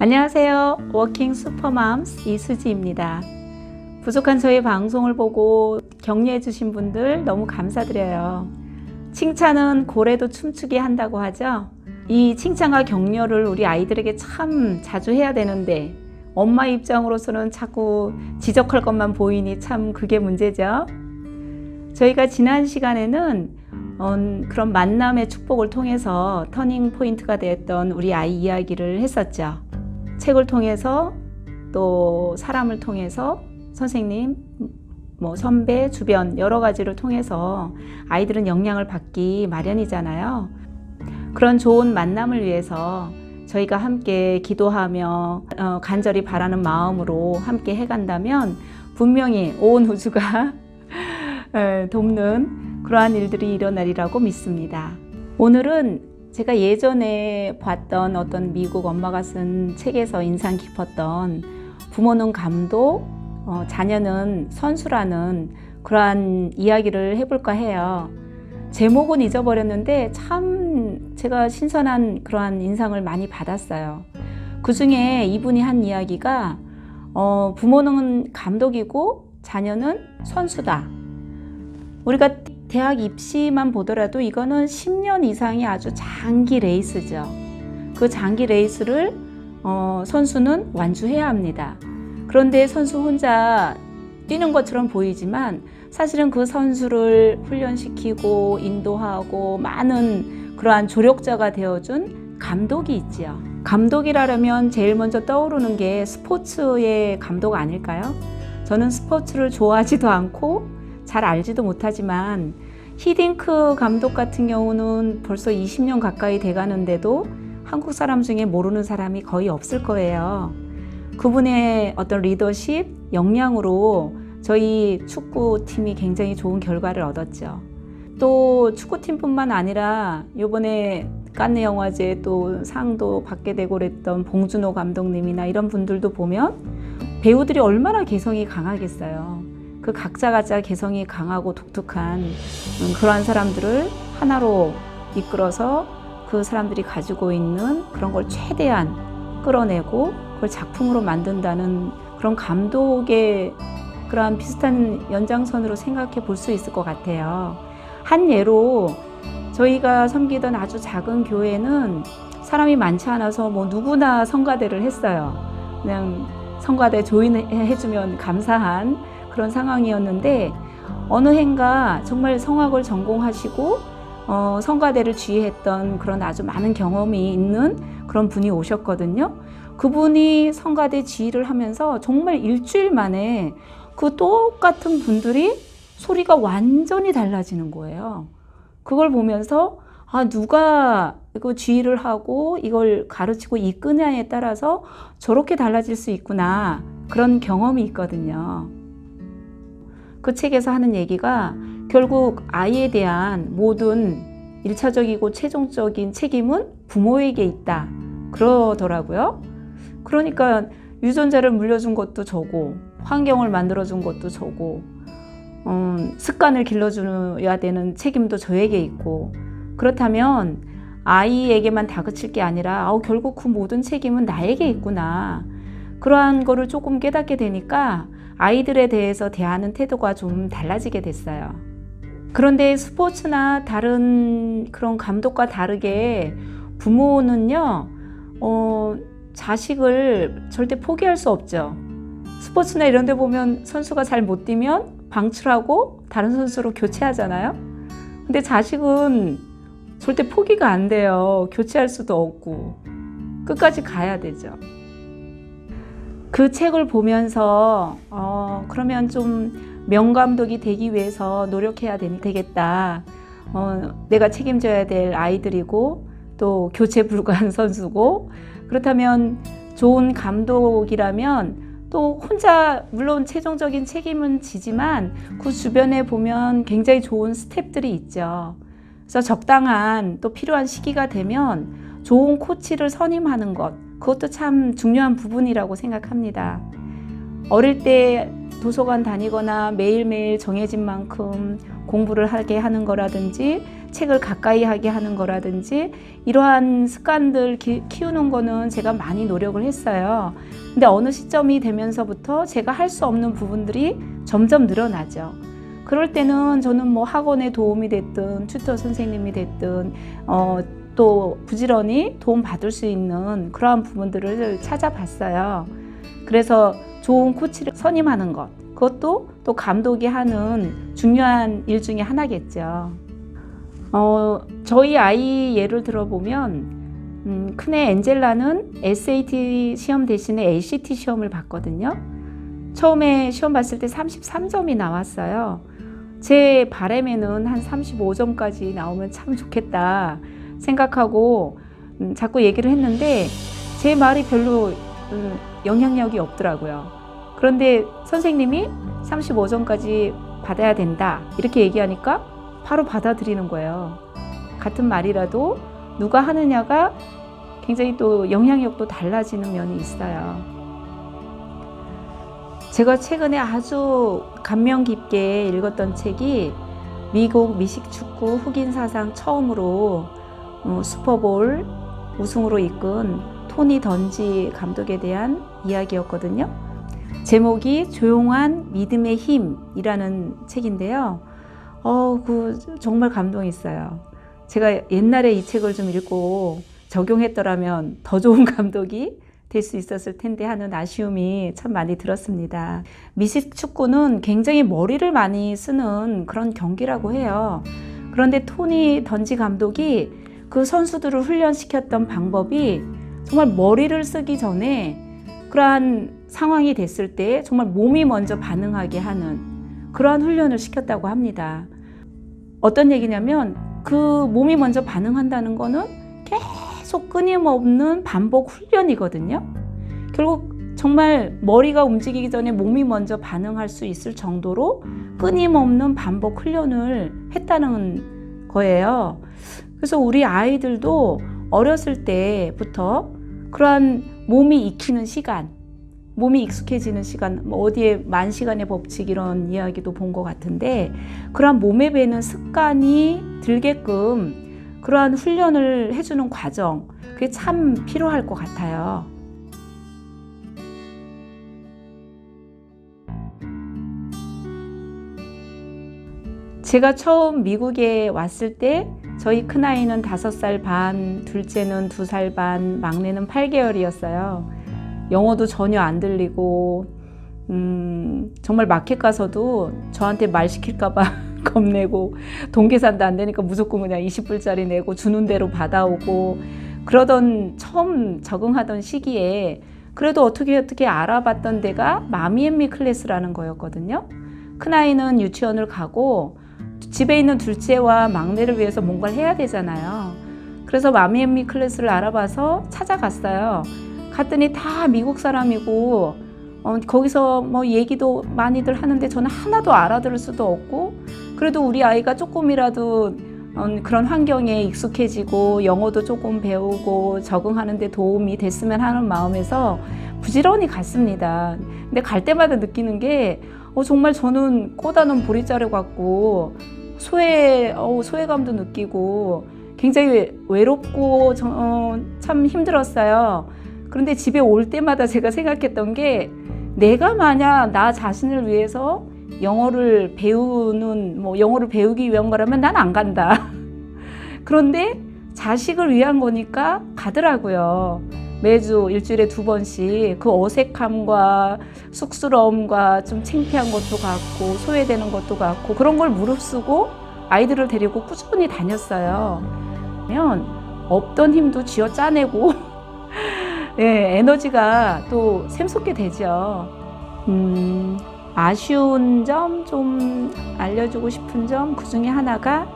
안녕하세요. 워킹 슈퍼맘스 이수지입니다. 부족한 저의 방송을 보고 격려해 주신 분들 너무 감사드려요. 칭찬은 고래도 춤추게 한다고 하죠. 이 칭찬과 격려를 우리 아이들에게 참 자주 해야 되는데 엄마 입장으로서는 자꾸 지적할 것만 보이니 참 그게 문제죠. 저희가 지난 시간에는 어, 그런 만남의 축복을 통해서 터닝 포인트가 됐던 우리 아이 이야기를 했었죠. 책을 통해서 또 사람을 통해서 선생님, 뭐 선배, 주변 여러 가지를 통해서 아이들은 영향을 받기 마련이잖아요. 그런 좋은 만남을 위해서 저희가 함께 기도하며 어, 간절히 바라는 마음으로 함께 해간다면 분명히 온 우주가 에, 돕는 그러한 일들이 일어나리라고 믿습니다. 오늘은 제가 예전에 봤던 어떤 미국 엄마가 쓴 책에서 인상 깊었던 부모는 감독, 어, 자녀는 선수라는 그러한 이야기를 해볼까 해요. 제목은 잊어버렸는데 참 제가 신선한 그러한 인상을 많이 받았어요. 그 중에 이분이 한 이야기가 어, 부모는 감독이고 자녀는 선수다. 우리가 대학 입시만 보더라도 이거는 10년 이상이 아주 장기 레이스죠. 그 장기 레이스를 어, 선수는 완주해야 합니다. 그런데 선수 혼자 뛰는 것처럼 보이지만 사실은 그 선수를 훈련시키고 인도하고 많은 그러한 조력자가 되어준 감독이 있지요. 감독이라면 제일 먼저 떠오르는 게 스포츠의 감독 아닐까요? 저는 스포츠를 좋아하지도 않고 잘 알지도 못하지만 히딩크 감독 같은 경우는 벌써 20년 가까이 돼가는데도 한국 사람 중에 모르는 사람이 거의 없을 거예요. 그분의 어떤 리더십, 역량으로 저희 축구팀이 굉장히 좋은 결과를 얻었죠. 또 축구팀뿐만 아니라 이번에 깐느 영화제 또 상도 받게 되고 그랬던 봉준호 감독님이나 이런 분들도 보면 배우들이 얼마나 개성이 강하겠어요. 그 각자 각자 개성이 강하고 독특한 그러한 사람들을 하나로 이끌어서 그 사람들이 가지고 있는 그런 걸 최대한 끌어내고 그걸 작품으로 만든다는 그런 감독의 그러한 비슷한 연장선으로 생각해 볼 수 있을 것 같아요. 한 예로 저희가 섬기던 아주 작은 교회는 사람이 많지 않아서 뭐 누구나 성가대를 했어요. 그냥 성가대 조인해주면 감사한 그런 상황이었는데 어느 해인가 정말 성악을 전공하시고 어, 성가대를 지휘했던 그런 아주 많은 경험이 있는 그런 분이 오셨거든요. 그분이 성가대 지휘를 하면서 정말 일주일 만에 그 똑같은 분들이 소리가 완전히 달라지는 거예요. 그걸 보면서 아 누가 이거 지휘를 하고 이걸 가르치고 이끄냐에 따라서 저렇게 달라질 수 있구나 그런 경험이 있거든요. 그 책에서 하는 얘기가 결국 아이에 대한 모든 일차적이고 최종적인 책임은 부모에게 있다 그러더라고요. 그러니까 유전자를 물려준 것도 저고 환경을 만들어준 것도 저고 음, 습관을 길러줘야 되는 책임도 저에게 있고 그렇다면 아이에게만 다그칠 게 아니라 아우 결국 그 모든 책임은 나에게 있구나 그러한 거를 조금 깨닫게 되니까 아이들에 대해서 대하는 태도가 좀 달라지게 됐어요. 그런데 스포츠나 다른 그런 감독과 다르게 부모는요, 어, 자식을 절대 포기할 수 없죠. 스포츠나 이런 데 보면 선수가 잘 못 뛰면 방출하고 다른 선수로 교체하잖아요. 근데 자식은 절대 포기가 안 돼요. 교체할 수도 없고. 끝까지 가야 되죠. 그 책을 보면서, 어, 그러면 좀 명감독이 되기 위해서 노력해야 되겠다. 어, 내가 책임져야 될 아이들이고, 또 교체 불가한 선수고, 그렇다면 좋은 감독이라면 또 혼자 물론 최종적인 책임은 지지만 그 주변에 보면 굉장히 좋은 스탭들이 있죠. 그래서 적당한 또 필요한 시기가 되면 좋은 코치를 선임하는 것 그것도 참 중요한 부분이라고 생각합니다. 어릴 때 도서관 다니거나 매일매일 정해진 만큼 공부를 하게 하는 거라든지 책을 가까이 하게 하는 거라든지 이러한 습관들 기, 키우는 거는 제가 많이 노력을 했어요. 근데 어느 시점이 되면서부터 제가 할 수 없는 부분들이 점점 늘어나죠. 그럴 때는 저는 뭐 학원에 도움이 됐든 튜터 선생님이 됐든 어, 또 부지런히 도움 받을 수 있는 그러한 부분들을 찾아봤어요. 그래서 좋은 코치를 선임하는 것 그것도 또 감독이 하는 중요한 일 중에 하나겠죠. 어, 저희 아이 예를 들어보면 음, 큰애 엔젤라는 SAT 시험 대신에 ACT 시험을 봤거든요. 처음에 시험 봤을 때 33점이 나왔어요. 제 바람에는 한 35점까지 나오면 참 좋겠다 생각하고 음, 자꾸 얘기를 했는데 제 말이 별로 음, 영향력이 없더라고요. 그런데 선생님이 35점까지 받아야 된다 이렇게 얘기하니까 바로 받아들이는 거예요. 같은 말이라도 누가 하느냐가 굉장히 또 영향력도 달라지는 면이 있어요. 제가 최근에 아주 감명 깊게 읽었던 책이 미국 미식 축구 흑인 사상 처음으로 어, 슈퍼볼 우승으로 이끈 토니 던지 감독에 대한 이야기였거든요. 제목이 조용한 믿음의 힘이라는 책인데요. 어, 그 정말 감동했어요. 제가 옛날에 이 책을 좀 읽고 적용했더라면 더 좋은 감독이 될 수 있었을 텐데 하는 아쉬움이 참 많이 들었습니다. 미식 축구는 굉장히 머리를 많이 쓰는 그런 경기라고 해요. 그런데 토니 던지 감독이 그 선수들을 훈련시켰던 방법이 정말 머리를 쓰기 전에 그러한 상황이 됐을 때 정말 몸이 먼저 반응하게 하는 그러한 훈련을 시켰다고 합니다. 어떤 얘기냐면 그 몸이 먼저 반응한다는 거는 계속 끊임없는 반복 훈련이거든요. 결국 정말 머리가 움직이기 전에 몸이 먼저 반응할 수 있을 정도로 끊임없는 반복 훈련을 했다는 거예요. 그래서 우리 아이들도 어렸을 때부터 그러한 몸이 익히는 시간, 몸이 익숙해지는 시간, 뭐 어디에 만 시간의 법칙 이런 이야기도 본 것 같은데 그러한 몸에 배는 습관이 들게끔 그러한 훈련을 해주는 과정, 그게 참 필요할 것 같아요. 제가 처음 미국에 왔을 때 저희 큰아이는 다섯 살 반, 둘째는 두 살 반, 막내는 8개월이었어요. 영어도 전혀 안 들리고, 음, 정말 마켓 가서도 저한테 말 시킬까봐 겁내고, 돈 계산도 안 되니까 무조건 그냥 20불짜리 내고 주는 대로 받아오고, 그러던 처음 적응하던 시기에 그래도 어떻게 어떻게 알아봤던 데가 마미앤미 클래스라는 거였거든요. 큰아이는 유치원을 가고, 집에 있는 둘째와 막내를 위해서 뭔가를 해야 되잖아요. 그래서 마미앤미 클래스를 알아봐서 찾아갔어요. 갔더니 다 미국 사람이고 어, 거기서 뭐 얘기도 많이들 하는데 저는 하나도 알아들을 수도 없고 그래도 우리 아이가 조금이라도 어, 그런 환경에 익숙해지고 영어도 조금 배우고 적응하는데 도움이 됐으면 하는 마음에서 부지런히 갔습니다. 근데 갈 때마다 느끼는 게 어, 정말 저는 꼬다는 보리자루 같고 소외, 어, 소외감도 느끼고 굉장히 외롭고 저, 어, 참 힘들었어요. 그런데 집에 올 때마다 제가 생각했던 게 내가 만약 나 자신을 위해서 영어를 배우는 뭐 영어를 배우기 위한 거라면 난 안 간다. 그런데 자식을 위한 거니까 가더라고요. 매주 일주일에 두 번씩 그 어색함과 쑥스러움과 좀 창피한 것도 같고 소외되는 것도 같고 그런 걸 무릅쓰고 아이들을 데리고 꾸준히 다녔어요. 그러면 없던 힘도 쥐어 짜내고 예, 에너지가 또 샘솟게 되죠. 음, 아쉬운 점 좀 알려주고 싶은 점 그 중에 하나가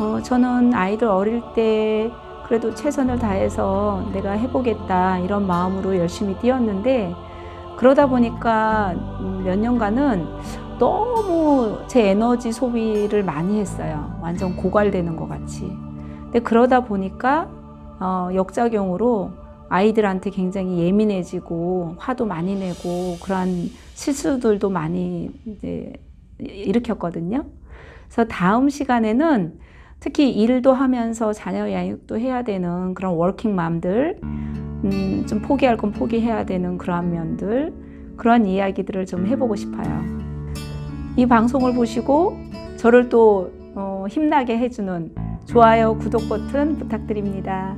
어, 저는 아이들 어릴 때 그래도 최선을 다해서 내가 해보겠다 이런 마음으로 열심히 뛰었는데 그러다 보니까 음, 몇 년간은 너무 제 에너지 소비를 많이 했어요. 완전 고갈되는 것 같이. 근데 그러다 보니까 어, 역작용으로 아이들한테 굉장히 예민해지고 화도 많이 내고 그러한 실수들도 많이 이제 일으켰거든요. 그래서 다음 시간에는 특히 일도 하면서 자녀 양육도 해야 되는 그런 워킹맘들, 음, 좀 포기할 건 포기해야 되는 그러한 면들, 그런 이야기들을 좀 해보고 싶어요. 이 방송을 보시고 저를 또 어, 힘나게 해주는 좋아요, 구독 버튼 부탁드립니다.